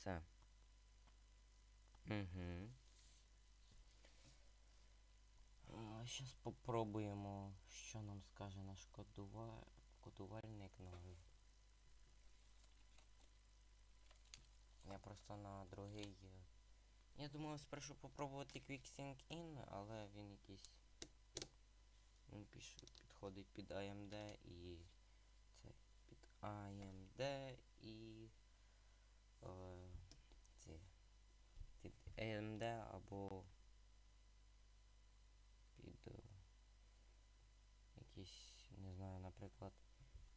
Все. Угу. Зараз попробуємо, що нам скаже наш кодува... кодувальник новий. Я просто на другий. е, Я думав спершу попробувати QuickSync In, але він якийсь. Він піш... підходить під AMD і. Це під AMD і. Е, ці. Під AMD або під е, якийсь, не знаю, наприклад,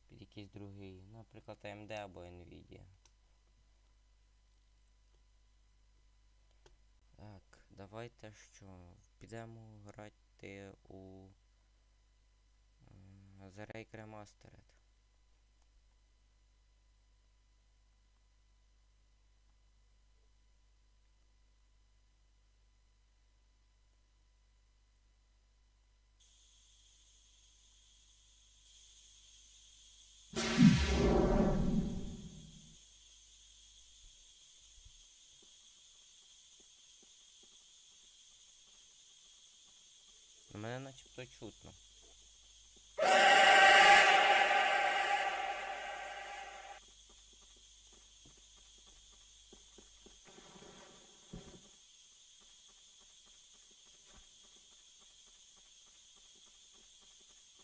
під якийсь другий, наприклад, AMD або Nvidia. Так, давайте що, підемо грати у The Rake Remastered. Ну, Мене начебто чутно.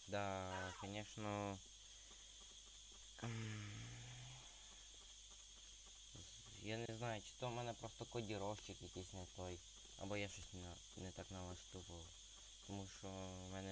Да, конечно. Я не знаю, чи то в мене просто кодіровщик якийсь не той. Або я щось не, не так налаштував тому що в мене